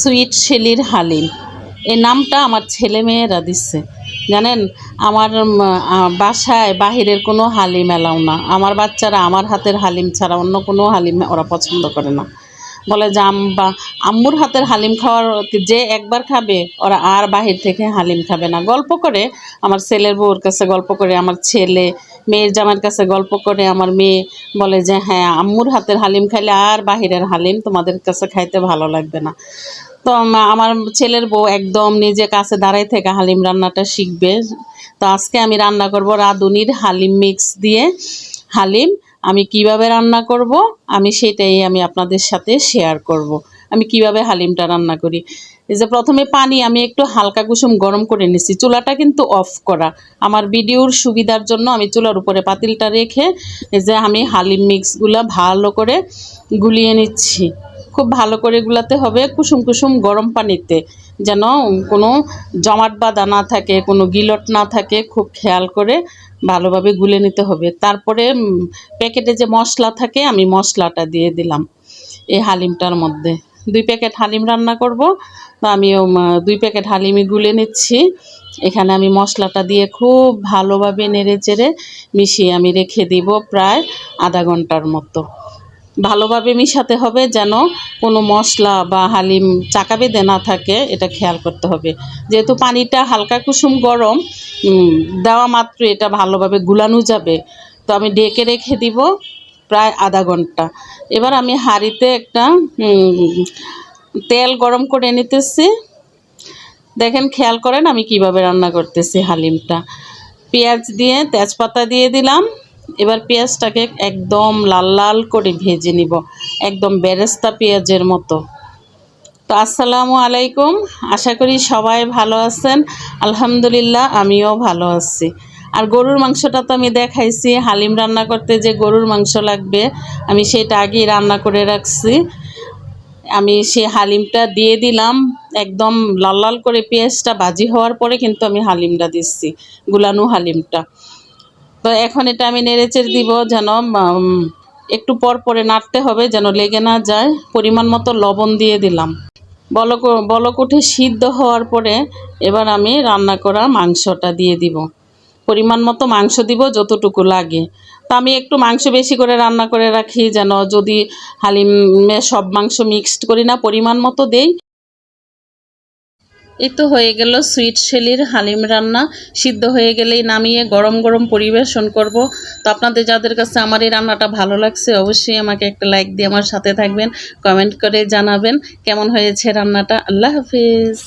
Sweet শেলির Halim. এই নামটা আমার ছেলে মেয়েরা দিচ্ছে জানেন, আমার বাসায় বাহিরের কোনো হালিম এলাও না। আমার বাচ্চারা আমার হাতের হালিম ছাড়া অন্য কোনো হালিম ওরা পছন্দ করে না। বলে যে, আম্বা, আম্মুর হাতের হালিম খাওয়ার যে একবার খাবে, ওরা আর বাহির থেকে হালিম খাবে না। গল্প করে আমার ছেলের বউর কাছে গল্প করে আমার ছেলে মেয়ের জামার কাছে গল্প করে আমার মেয়ে বলে যে হ্যাঁ আম্মুর হাতের হালিম খাইলে আর বাহিরের হালিম তোমাদের কাছে খাইতে ভালো লাগবে না। তো আমার ছেলের বউ একদম নিজে কাছে দাঁড়াই থেকে হালিম রান্নাটা শিখবে। তো আজকে আমি রান্না করব রাঁধুনির হালিম মিক্স দিয়ে। হালিম, আমি কীভাবে রান্না করব? আমি সেটাই আমি আপনাদের সাথে শেয়ার করব। আমি কীভাবে হালিমটা রান্না করি? এই যে প্রথমে পানি আমি একটু হালকা কুসুম গরম করে নিছি। চুলাটা কিন্তু অফ করা। আমার ভিডিওর সুবিধার জন্য আমি চুলার উপরে পাতিলটা রেখে এই যে আমি হালিম মিক্সগুলো ভালো করে গুলিয়ে নিচ্ছি। খুব ভালো করে গুলাতে হবে কুসুম কুসুম গরম পানিতে। যেন কোনো জমাট বাঁধা না থাকে, কোনো গিলট না থাকে, খুব খেয়াল করে ভালোভাবে গুলে নিতে হবে। তারপরে প্যাকেটে যে মশলা থাকে, আমি মশলাটা দিয়ে দিলাম। এই হালিমটার মধ্যে। দুই প্যাকেট হালিম রান্না করব। তো আমি দুই প্যাকেট হালিমই গুলে নিচ্ছি। এখানে আমি মশলাটা দিয়ে খুব ভালোভাবে নেড়ে চেড়ে মিশিয়ে আমি রেখে দিব প্রায় আধা ঘণ্টার মতো। ভালোভাবে মিশাতে হবে যেন কোনো মশলা বা হালিম চাকা বেঁধে না থাকে, এটা খেয়াল করতে হবে। যেহেতু পানিটা হালকা কুসুম গরম দেওয়া মাত্র এটা ভালোভাবে গুলানো যাবে। তো আমি ডেকে রেখে দিব। প্রায় আধা ঘণ্টা। এবার আমি হাঁড়িতে একটা তেল গরম করে নিতেছি। দেখেন, খেয়াল করেন আমি কীভাবে রান্না করতেছি হালিমটা। পেঁয়াজ দিয়ে তেজপাতা দিয়ে দিলাম। এবার পেঁয়াজটাকে একদম লাল লাল করে ভেজে নিব। একদম বেরেস্তা পেঁয়াজের মতো। তো আসসালামু আলাইকুম। আশা করি সবাই ভালো আছেন। আলহামদুলিল্লাহ, আমিও ভালো আছি। আর গরুর মাংসটা তো আমি দেখাইছি, হালিম রান্না করতে যে গরুর মাংস লাগবে, আমি সেটা আগেই রান্না করে রাখছি। আমি সে হালিমটা দিয়ে দিলাম, একদম লাল লাল করে পেঁয়াজটা ভাজি হওয়ার পরে কিন্তু আমি হালিমটা দিচ্ছি, গুলানো হালিমটা। তো এখন এটা আমি নেড়েচেড়ে দিব যেন একটু পর পরে নাড়তে হবে যেন লেগে না যায়, পরিমাণ মতো লবণ দিয়ে দিলাম। বলক বলক উঠে সিদ্ধ হওয়ার পরে এবার আমি রান্না করা মাংসটা দিয়ে দিব। পরিমাণ মতো মাংস দিব যতটুকু লাগে। তো আমি একটু মাংস বেশি করে রান্না করে রাখি যেন যদি হালিমে সব মাংস মিক্সড করি না, পরিমাণ মতো দেই। এই তো হয়ে গেল সুইট শেলির হালিম রান্না। সিদ্ধ হয়ে গেলেই নামিয়ে গরম গরম পরিবেশন করব। তো আপনাদের যাদের কাছে আমার এই রান্নাটা ভালো লাগছে, অবশ্যই আমাকে একটা লাইক দিয়ে আমার সাথে থাকবেন কমেন্ট করে জানাবেন। কেমন হয়েছে রান্নাটা? আল্লাহ হাফিজ।